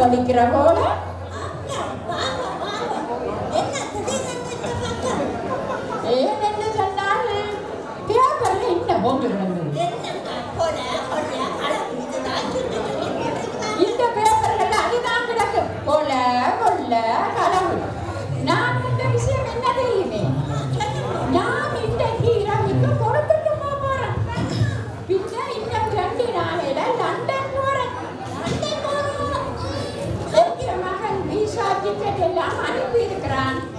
வலிக்கிற போல muito grande.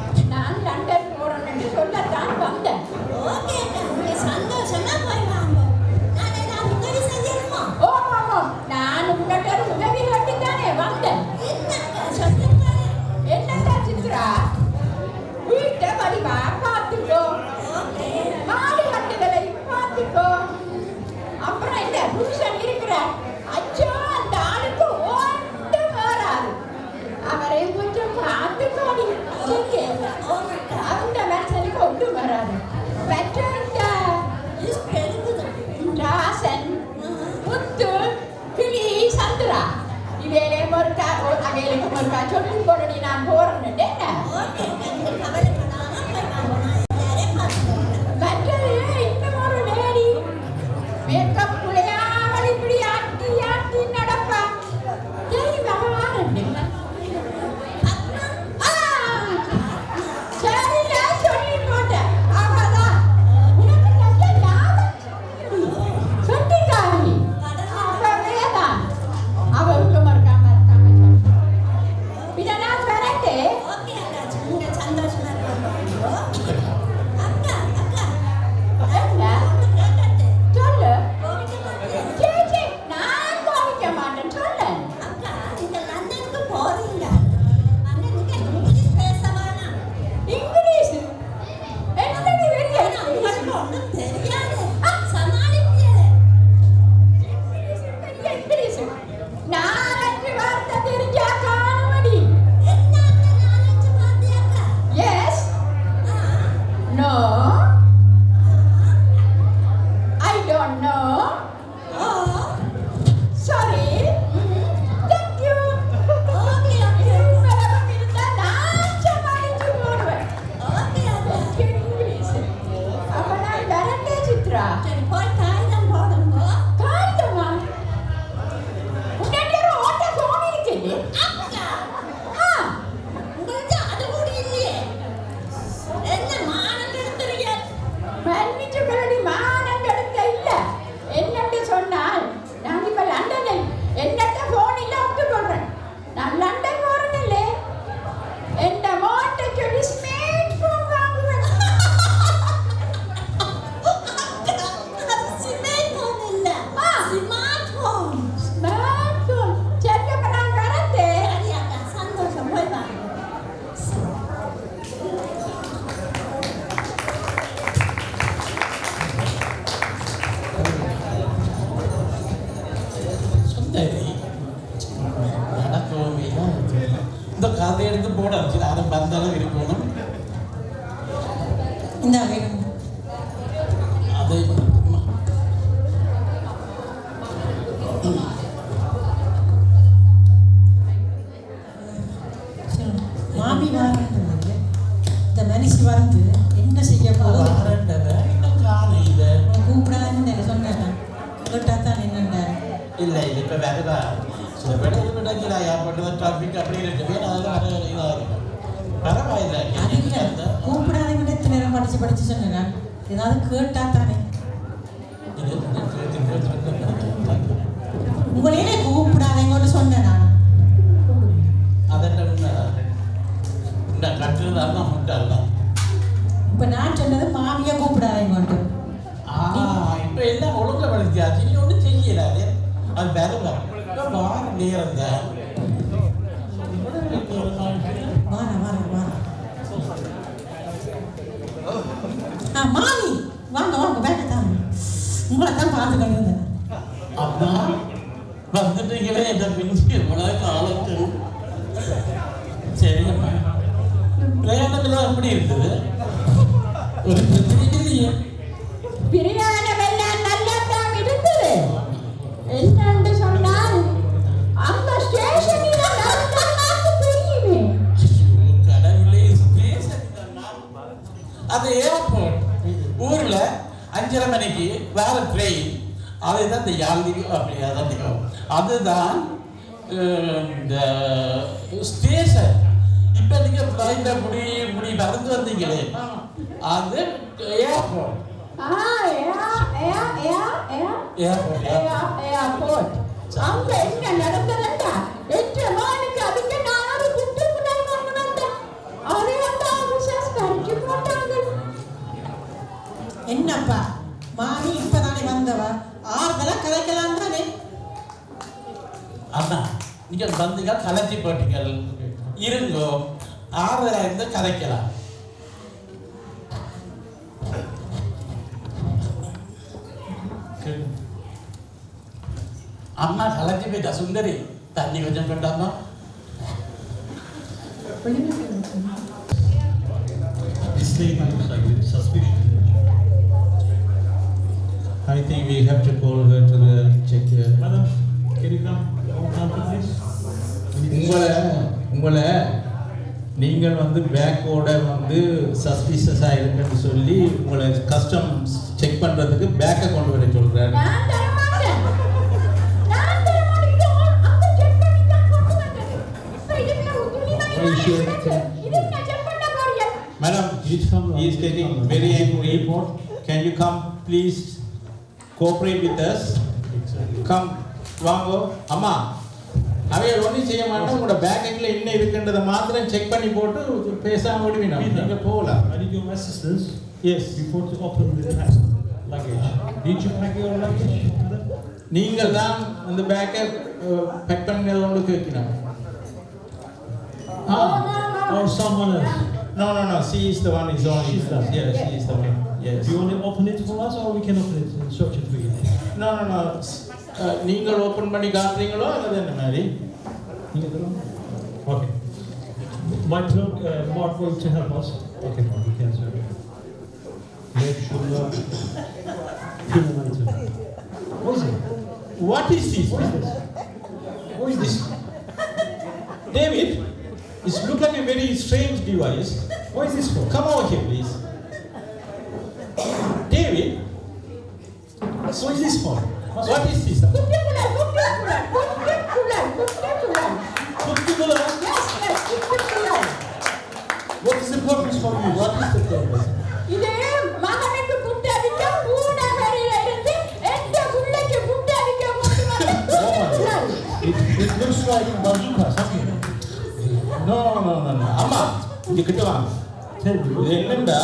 Narayanan இந்த மனுஷி வந்து என்ன செய்ய போதும் கூப்பிடாதுன்னு சொன்னேன் கேட்டாத்தான் என்னண்டாரு இல்லை இல்லை இப்போ வேறுதா சில பேர் நடக்கிறா யாருப்பட்டு டிராஃபிக் அப்படி இருக்குமே அதெல்லாம் இதாக இருக்கும் பரவாயில்லை கூப்பிடாத வச்சிருந்தா தான் முட்டை அதுதான் இப்போ நான் சொன்னது மாமியை கூப்பிடாதீங்கன்ட்டு இப்போ எல்லாம் ஒழுங்கு படுத்தியாச்சு நீ ஒன்றும் செய்யல. அது அது வேலை வார நேரம் தான். மாமி வாங்க வாங்க வேலை உங்களை தான் பார்த்து கழிவு அப்பா வந்துட்டீங்களே இந்த பிஞ்சு. உலக ஆளுக்கு இருந்தது ஏர்போர்ட் அங்க என்ன நடந்ததுண்டா எட்டு மணிக்கு அதுக்கு குட்டு அதை போட்டாங்க என்னப்பா? மாமி இப்பதானே வந்தவ? ஆறுதலா கதைக்கலாம் தானே அண்ணா நீங்க வந்தீங்க கலைச்சி போட்டீங்கள் இருங்கோ ஆறுதலா இருந்து கதைக்கலாம் கொண்டாமா This thing looks like it's suspicious. I think we have to call her to the check here. Madam, can you come? உங்களை உங்களை நீங்கள் வந்து பேக்கோட வந்து சஸ்பிஷஸாக இருக்குன்னு சொல்லி உங்களை கஸ்டம்ஸ் செக் பண்ணுறதுக்கு பேக்கை கொண்டு வர சொல்கிறாரு He's come. he is getting very angry can you come please cooperate with us come வாங்கோ அம்மா அவைகள் ஒன்றும் செய்ய மாட்டோம் உங்களோட பேக்கெட்டில் என்ன இருக்குன்றதை மாத்திரம் செக் பண்ணி போட்டு பேசாம விடுவீங்க நீங்கள் போகலாம் yes open the pack luggage. Did you pack your luggage, madam? நீங்கள் தான் அந்த பேக்கை பேக் பண்ணது ஒன்று கேட்கணும் Ah, or someone else. No, no, no. She is the one. Is only. She's the- Yeah, she is the one. Yes. Do you want to open it for us or we can open it and search it for you? No, no, no. Uh, நீங்கள் open பண்ணி காட்டுறீங்களோ அல்லது என்ன மாதிரி You get it on? Okay. Might look, uh, Mark going to help us. Okay, Mark, you can search. Make sure you are criminal. What is it? What is this? What is this? What is this? David, it looks like a very strange device. What is this for? Come over here, please. David, What is this for? what is this? குட்டிக்குள்ள குட்டிக்குள்ள குட்டிக்குள்ள குட்டிக்குள்ள Particular. yes yes குட்டிக்குள்ள What is the purpose for you? What is the purpose? இது மகனுக்கு புட்டு அடிக்க பூநகரில இருந்து எந்த பிள்ளைக்கு புட்டு அடிக்க கொண்டு வந்த குட்டிக்குள்ள It, it looks like அம்மா இங்க கிட்ட வாங்க. என்னண்டா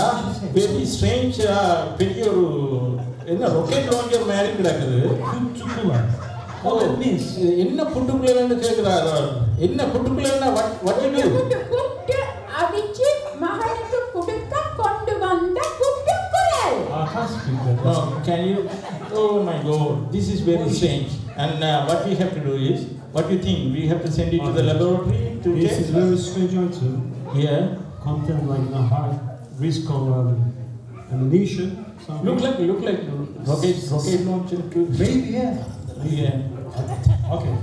வெரி ஸ்ட்ரேஞ்ச் பெரிய ஒரு என்ன ராக்கெட் லான்ச்சர் மாதிரி கிடக்குது. என்ன புட்டுக்குள்ளன்னு கேக்குறாரு என்ன புட்டுக்குள்ளன்னா what you do? புட்டு புட்டு அடிச்சு மகனுக்கு கொடுக்க கொண்டு வந்த குட்டிக்குழல் I can't speak that. no can you oh my god this is very strange and uh, what we have to do is what do you think we have to send it to the laboratory to This check is very strange item. yeah Content like a high risk of um, ammunition. something. look like look like rocket rocket launcher too Maybe, yeah. yeah Okay.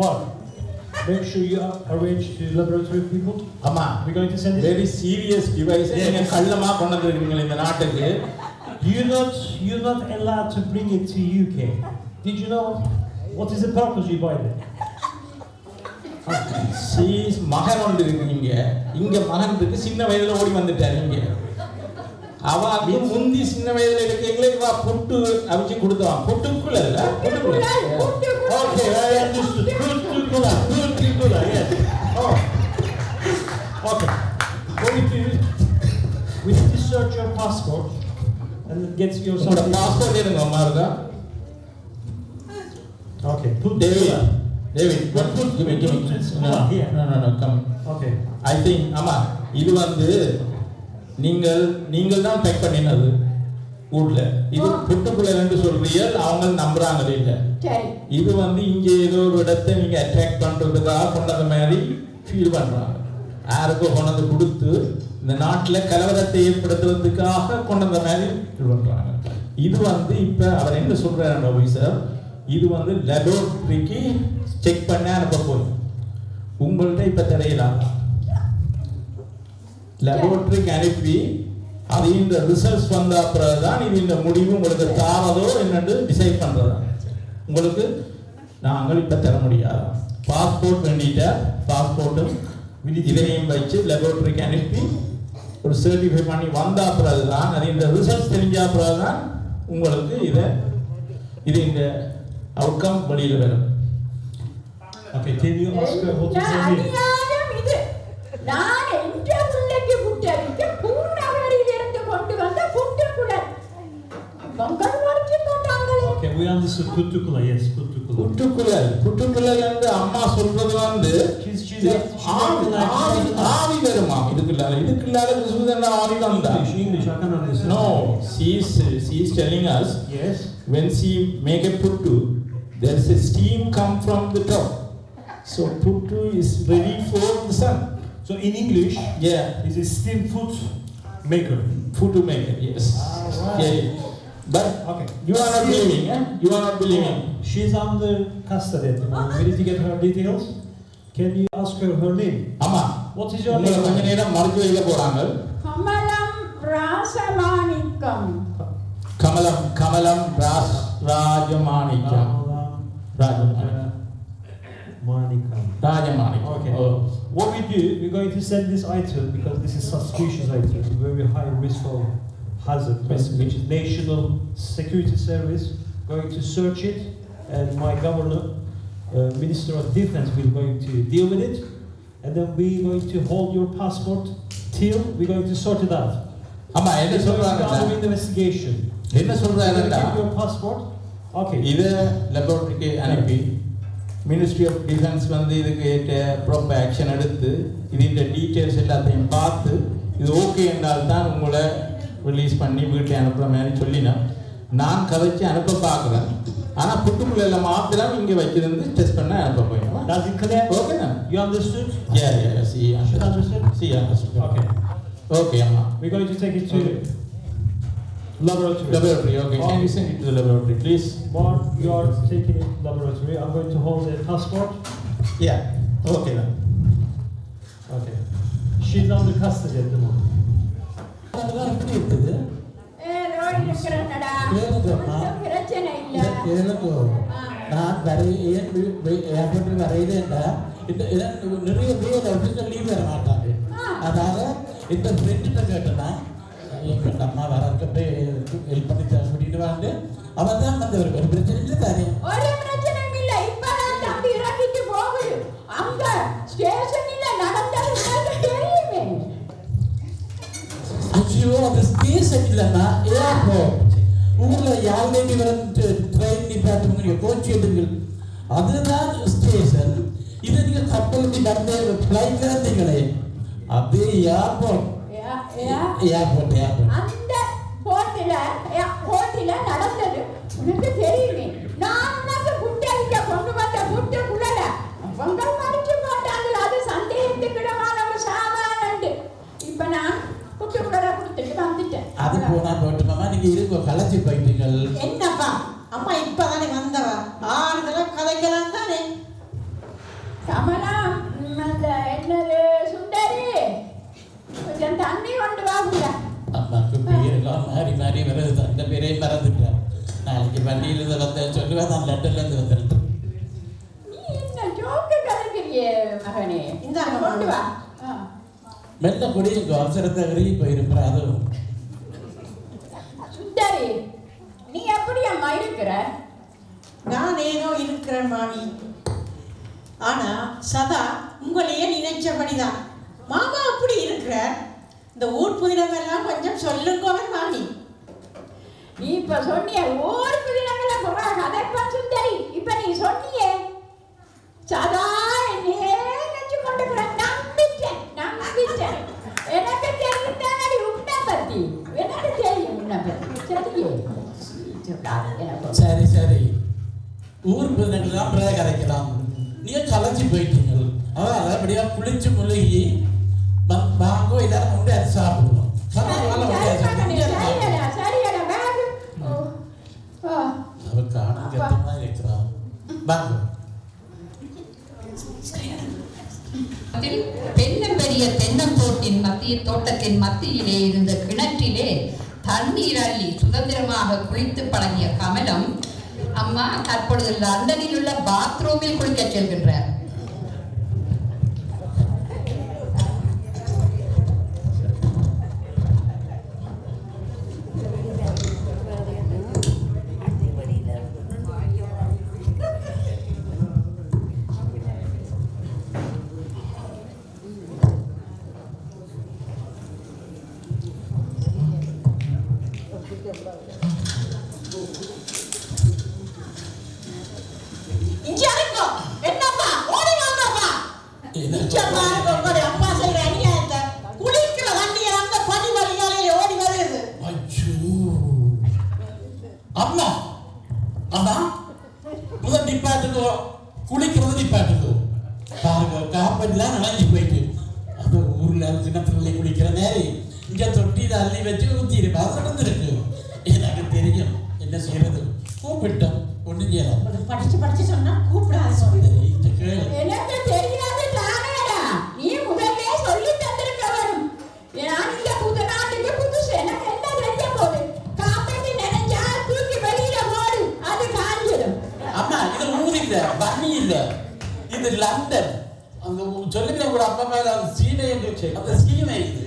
But make sure you are- arrange to laboratory people. ஆமா We're going to send it. Very serious device Yes. நீங்க கள்ளமா கொண்டு வந்திருக்கீங்க இந்த நாட்டுக்கு You're not, you're not allowed to bring it to UK. Did you know what is the purpose you buy it? சீஸ் மகன் ஒன்று இருக்கு இங்க இங்க மகன் இருக்கு சின்ன வயதுல ஓடி வந்துட்டாரு இங்க அவாக்கு முந்தி சின்ன வயதுல இருக்கீங்களே இவா புட்டு அவிச்சு கொடுத்தவான் புட்டுக்குள்ள இல்ல புட்டுக்குள்ள Okay, I understood. Good to Kula. Good to Kula, yes. Oh. Okay. Going to, we need to search your passport and get your உங்களோட something. பாஸ்போர்ட் எடுங்க அம்மா இருக்கா Okay, put Kula. David what put give me give me no Here. no no no come Okay. I think ஆமா இது வந்து நீங்கள் நீங்கள் தான் பேக் பண்ணினது ஊர்ல இது புட்டுக்குள்ள என்று சொல்றீங்க அவங்க நம்புறாங்க இல்ல சரி இது வந்து இங்க ஏதோ ஒரு இடத்தை நீங்க அட்ராக்ட் பண்றதுக்காக கொண்டது மாதிரி ஃபீல் பண்றாங்க யாருக்கோ கொண்டது கொடுத்து இந்த நாட்டில் கலவரத்தை ஏற்படுத்துவதற்காக கொண்டு வந்த மாதிரி இது பண்ணுறாங்க இது வந்து இப்போ அவர் என்ன சொல்றாரு ஆஃபீஸர் இது வந்து லெபோரட்டரிக்கு செக் பண்ண அனுப்ப போகுது உங்கள்கிட்ட இப்போ தடையலாம் லெபோரட்டரிக்கு அனுப்பி அது இந்த ரிசல்ட்ஸ் வந்த தான் இது இந்த முடிவு உங்களுக்கு தாரதோ என்னன்னு டிசைட் பண்ணுறதா உங்களுக்கு நாங்கள் இப்போ தர முடியாது? பாஸ்போர்ட் வேண்டிட்ட பாஸ்போர்ட்டும் இதையும் வச்சு லெபோரட்டரிக்கு அனுப்பி ஒரு சர்டிஃபை பண்ணி வந்த பிறகுதான் அது இந்த ரிசல்ட்ஸ் தெரிஞ்ச பிறகுதான் உங்களுக்கு இதை இது இந்த அவுட்கம் வெளியில வரும். நான் என்ற பிள்ளைக்கு புட்டரிக்க பூநகரிலிருந்து கொண்டு வந்த வரைச்சு கொண்டாங்களே Okay, we understood Putukula, yes, Putukula. புட்டுக்குழல் புட்டுக்குழல் என்று அம்மா சொல்றது வந்து She's, she's, இது she's ஆவி ஆவி ஆவி வருமா இதுக்குள்ளால இதுக்குள்ளால கிறிஸ்துவ ஆவி வந்தா English, English, I can understand. No, she is she is telling us Yes. when she make a puttu, there is a steam come from the top. So puttu is ready for the sun. So in English, Yeah, is a steam food maker. puttu maker. Yes. Ah, Yeah, yeah. But Okay. you are not believing. Eh? You are not believing. She's under custody at the moment. We need to get her details. Can you ask her her name? ஆமா What is your உங்களை கொஞ்ச name? நேரம் மறைச்சு வைக்க போறாங்க கமலம் ராசமாணிக்கம் கமலம் கமலம் ராஸ் Rajamanickam Rajamanickam Manikam. Rajamanickam Okay. Oh. What we do, we're going to send this item because this is suspicious item, very high risk of hazard, Risk. which is National Security Service going to search it, and my governor, uh, Minister of Defense, will going to deal with it, and then we're going to hold your passport till we're going to sort it out. ஆமா என்ன It's going to be சொல்றாங்கன்னா under investigation. என்ன You're going to சொல்றாங்கன்னா give your passport. Okay. இதை லெபோரட்டரிக்கு அனுப்பி ministry of defence வந்து இதுக்கு ஏற்ற ப்ராப்பர் ஆக்ஷன் எடுத்து இதுன்ற டீட்டெயில்ஸ் எல்லாத்தையும் பார்த்து இது ஓகே என்றால் தான் உங்களை ரிலீஸ் பண்ணி வீட்டை அனுப்புகிற மாதிரி சொல்லினேன் நான் கதைச்சு அனுப்ப பார்க்குறேன் ஆனால் புட்டுக்குள்ள மாத்திரம் இங்கே வச்சிருந்து டெஸ்ட் பண்ண அனுப்ப போயிடுவேன் Does it clear? ஓகேண்ணா You understood? Yeah yeah C Understood? C understood Okay. Okay அம்மா We're going to take it to laboratory. laboratory okay can you send it to the laboratory please Mark, you are taking it to laboratory. I'm going to hold a passport. yeah okay then Okay. She's under custody at the moment. இல்ல. இது எனக்கு நான் வரை ஏர்போர்ட்டில் வரையிலேண்டா இந்த நிறைய பேர் ஆஃபீஸில் லீவ் தர மாட்டாங்க. அதனால இந்த ஃப்ரெண்ட்கிட்ட கேட்டேன்னா எங்கள் அம்மா வரக்கப்பே ஹெல்ப் பண்ணி கூட்டிட்டு வாங்க. அவன் தான் வந்து ஒரு ஒரு பிரச்சனை இல்லை தானே ஒரு பிரச்சனையும் இல்ல இப்ப நான் தம்பி இறக்கிட்டு போகுது அங்க ஸ்டேஷன்ல நடந்தது உங்களுக்கு தெரியுமே ஐயோ அந்த ஸ்டேஷன் இல்லைன்னா ஏர்போர்ட் ஊரில் யாழ்லேருந்து வர ட்ரெயின் நிப்பாட்டுங்க கோச்சி எடுங்கள். அதுதான் ஸ்டேஷன் இது நீங்கள் கப்பலுக்கு நடந்த ஃப்ளைட்டில் இருந்தீங்களே. அது ஏர்போர்ட் ஏர்போர்ட் ஏர்போர்ட் அந்த போட்டில போட்டில நடந்தது. உனக்கு தெரியுமே. அது போனா போட்டு மாமா நீங்க இருங்க கலைச்சி போயிட்டீங்கள். என்னப்பா? அம்மா இப்பதானே வந்தவ? ஆறுதலா கதைக்கலாம் தானே? கமலா அந்த என்னது? சுந்தரி கொஞ்சம் தண்ணி கொண்டு வாங்க அம்மாக்கு பேருலாம் மாறி மாறி வருது. அந்த பேரையும் மறந்துட்டேன் நாளைக்கு வண்டியிலிருந்து வந்தேன். சொல்லுவேன் நான் லண்டன்லேருந்து வந்துட்டேன் மகனே? இந்தாங்க, கொண்டு வா. மெல்ல குடியுங்க அவசரத்தை போயிருப்பேன் அதுவும் சுந்தரி நீ அம்மா இருக்கிற? நான் ஏதோ இருக்கிறேன் மாமி. ஆனா சதா உங்களையே நினைச்சபடிதான். மாமா அப்படி இருக்கிற? இந்த ஊர் புதினம் எல்லாம் கொஞ்சம் சொல்லுங்க மாமி. நீ இப்ப சொன்னிய ஊருக்கு தினங்கள போற கதைப்பா சுந்தரி. இப்ப நீ சொன்னியே சதா என்னையே நினைச்சு கொண்டுக்கிற நம்பிட்டேன் நம்பிட்டேன் எனக்கு தெரிந்தானடி உன்னை பத்தி. எனக்கு தெரியும் உன்னை பத்தி. சரியே. சொல்லாத எனக்கு சரி சரி. ஊர் பிள்ளைங்கள் தான் பிள்ளை கதைக்கலாம் நீங்க கலைச்சி போயிட்டீங்க. அதான் அப்படியா குளிச்சு முழுகி வாங்கோ எல்லாரும் கொண்டு அது சாப்பிடுவோம். தென்னம்பெரிய தென்னந்தோட்டின் மத்திய தோட்டத்தின் மத்தியிலே இருந்த கிணற்றிலே தண்ணீர் அள்ளி சுதந்திரமாக குளித்து பழகிய கமலம் அம்மா தற்பொழுது லண்டனில் உள்ள பாத்ரூமில் குளிக்கச் செல்கின்றார். இல்ல இல்லை. இது லண்டன். அந்த சொல்லுங்க கூட அப்பா மேல அந்த சீனை என்று அந்த சீனை இது.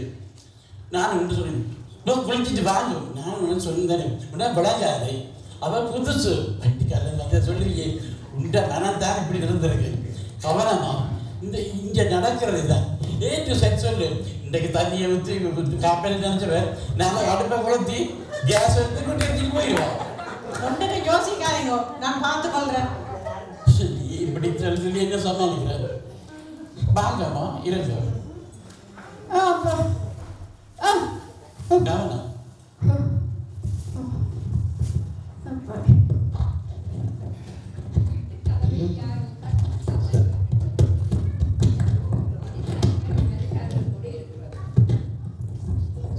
நான் ஒன்று சொன்னேன். நோ குளிச்சுட்டு வாங்க நான் ஒன்று சொன்னேன். உடனே விளங்காதை. அவன் புதுசு. வட்டிக்காரன் வந்து சொல்லுவியே உண்ட மனம் தான் இப்படி இருந்திருக்கு. கவனமா. இந்த இங்கே நடக்கிறது தான். ஏ டு செட் சொல்லு. இன்றைக்கு தண்ணியை ஊற்றி காப்பேன் நினைச்சவன் நாங்கள் அடுப்பை குளத்தி கேஸ் எடுத்து கொண்டு எடுத்துட்டு போயிடுவோம் ஒன்றுக்கு யோசிக்காதீங்க. நான் பார்த்து கொள்றேன் இப்படி சொல்லி சொல்லி என்ன சமாளிக்கிறாரு வாங்கம்மா இருங்க கவனம்.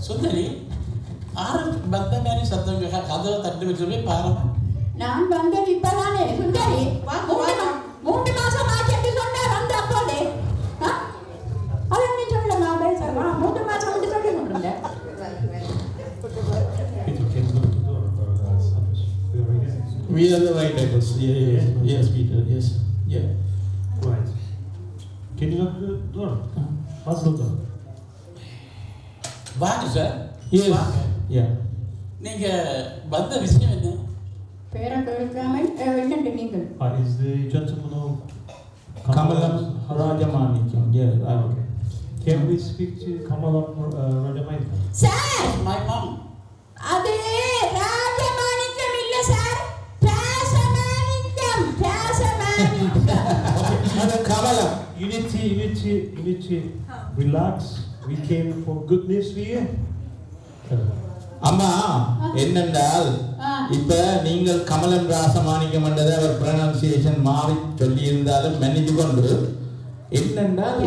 சுந்தரி ஆறு பந்த மாதிரி சத்தம் கதவை தட்டு வச்சு பாருங்க நான் வந்தது இப்பதானே. சுந்தரி வாங்க, வாங்க. We are the right address. Yeah, yeah, yeah. Yes, Peter. Yes. Yeah. Right. Can you look at the door? What's the door? வாங்க சார் Yes. வாங்க Yeah. நீங்க வந்த விஷயம் என்ன பேரை கேட்காமல் என்னண்டு நீங்கள் Uh, is the gentleman who... Kamalam Rajamanikam. Yeah. I- Okay. Can we speak to Kamalam uh, Rajamanikam? Sir my mom அது Kamalam. You need to, you need to, you need to relax. We came for good news for you. அம்மா என்னென்றால். இப்ப நீங்கள் கமலம் ராசமாணிக்கம் என்றதை அவர் pronunciation மாறி சொல்லி இருந்தாலும் மன்னிச்சு கொண்டு. என்னென்றால்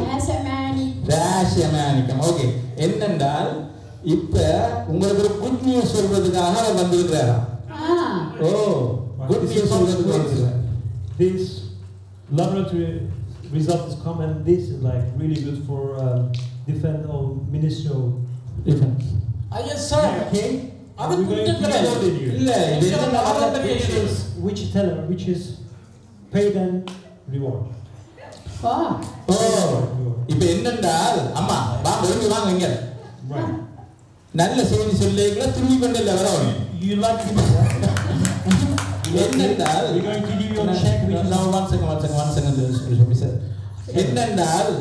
ராசமாணிக்கம். ஓகே என்னென்றால் இப்ப உங்களுக்கு ஒரு குட் நியூஸ் சொல்றதுக்காக அவர் வந்திருக்கிறாராம் ஆ. ஓ குட் நியூஸ் சொல்றதுக்கு வந்திருக்கிறார். result has come, and this is like really good for um, defend our ministerial. Difference ஐயா சார் Okay, அது we're going to கொடுத்துருக்கிறாரு. download it you. இல்ல இது இதுல என்ன பாரம்பரிய Which இது. is which is tell which is paid and reward. ஓ ஓ இப்ப என்னென்றால் அம்மா வாங்க ஒழுங்கு வாங்க இங்க Right. நல்ல செய்தி சொல்லிங்களா திரும்பி கொண்டு இல்லை வரணும் You like to do that? என்னென்றால். என்னென்றால்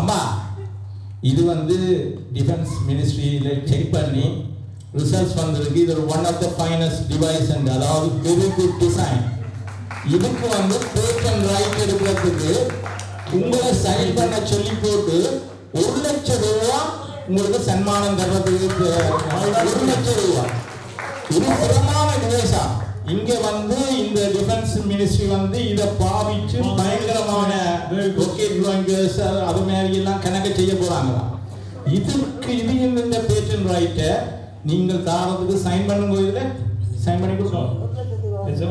அம்மா இது வந்து டிஃபென்ஸ் மினிஸ்ட்ரியில் செக் பண்ணி ரிசல்ட்ஸ் வந்திருக்கு இது ஒரு one of the finest device and அதாவது வெரி குட் டிசைன் இதுக்கு வந்து பேட்டன் ரைட் எடுக்கிறதுக்கு உங்களை சைன் பண்ண சொல்லி போட்டு ஒரு லட்சம் ரூபா உங்களுக்கு சன்மானம் தர்றதுக்கு ஒரு லட்சம் ரூபா. இது பிரமாண டிவைஸா இங்க வந்து இந்த டிஃபென்ஸ் மினிஸ்ட்ரி வந்து இத பாவிச்சு பயங்கரமான ஓகே லாங்கர்ஸ் அது மாதிரி எல்லாம் கணக்கு செய்ய போறாங்க இதுக்கு இது இந்த பேட்டன் ரைட்டை நீங்கள் தாரதுக்கு சைன் பண்ணுங்க இதுல சைன் பண்ணி கொடுக்கணும் As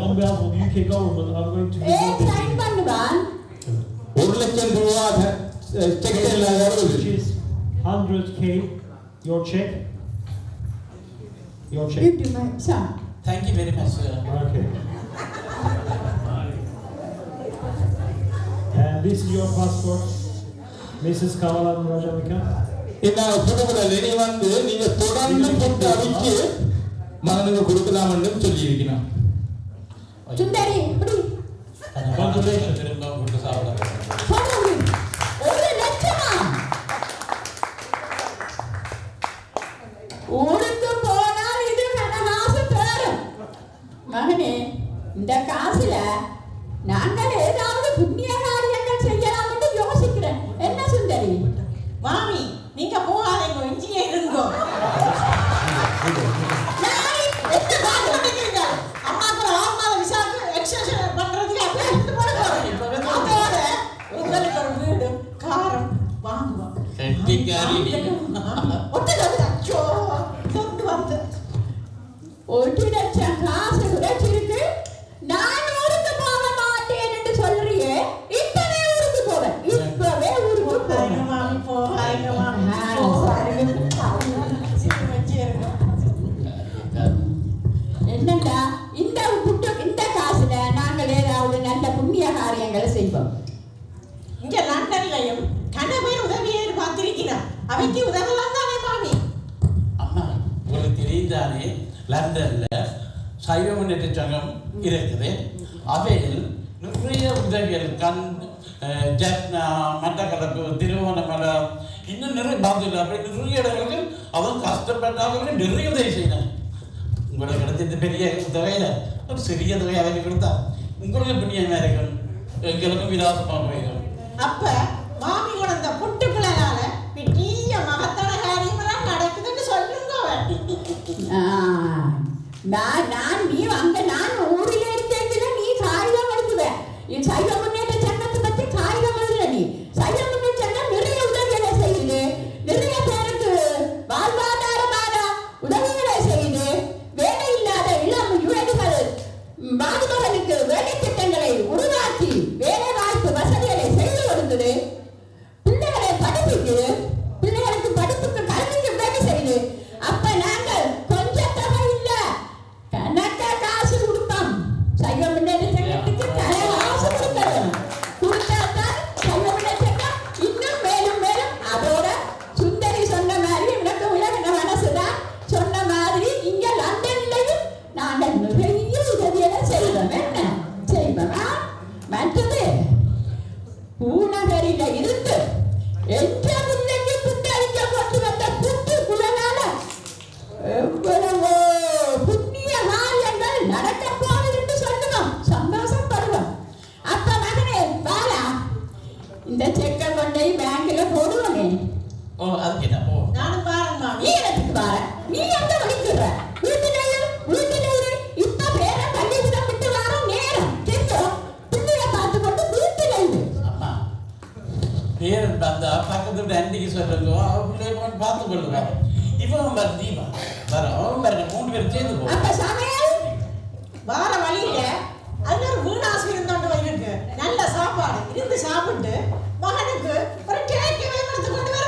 ஒரு லட்சம் ரூபா செக் வருது 100k your check. Your check. 50 my son. Thank you very much, sir. Okay. and this is your passport, Mrs. Kavalan Rajamika. இந்த புதுமுறை வந்து நீங்க தொடர்ந்து போட்டு அடிக்கு மனதுக்கு கொடுக்கலாம்னு சொல்லி இருக்கிறோம் சுந்தரி இப்படி கொஞ்சம் திரும்ப கொடுத்து சாப்பிடலாம் அவையில் நிறைய உதவிகள் கண் ஜட்னா திருவோணமலை இன்னும் நிறைய பாதில் அப்படி நிறைய இடங்களுக்கு அவன் கஷ்டப்பட்டவர்களுக்கு நிறைய உதவி செய்யணும் உங்களுக்கு கிடைச்சது பெரிய தொகையில ஒரு சிறிய தொகை அவருக்கு கொடுத்தா உங்களுக்கு புண்ணியமாக இருக்கும் எங்களுக்கும் விலாசமாக போயிடும். அப்ப மாமி குழந்த புட்டு பிள்ளைனால பெரிய மகத்தான காரியமெல்லாம் நடக்குதுன்னு சொல்லுங்க நான் நான் நீ அங்க நான் ஊரில் It's I. போகணும்னு பார்த்து கொள்ளுறான் இவன் பாரு தீபா பாரு அவன் பாரு மூணு பேரும் சேர்ந்து போ. அந்த சமையல் வார வழியில அது ஒரு வீணாசி வழி இருக்கு நல்ல சாப்பாடு இருந்து சாப்பிட்டு மகனுக்கு ஒரு கேக்கு வாங்கி கொண்டு வர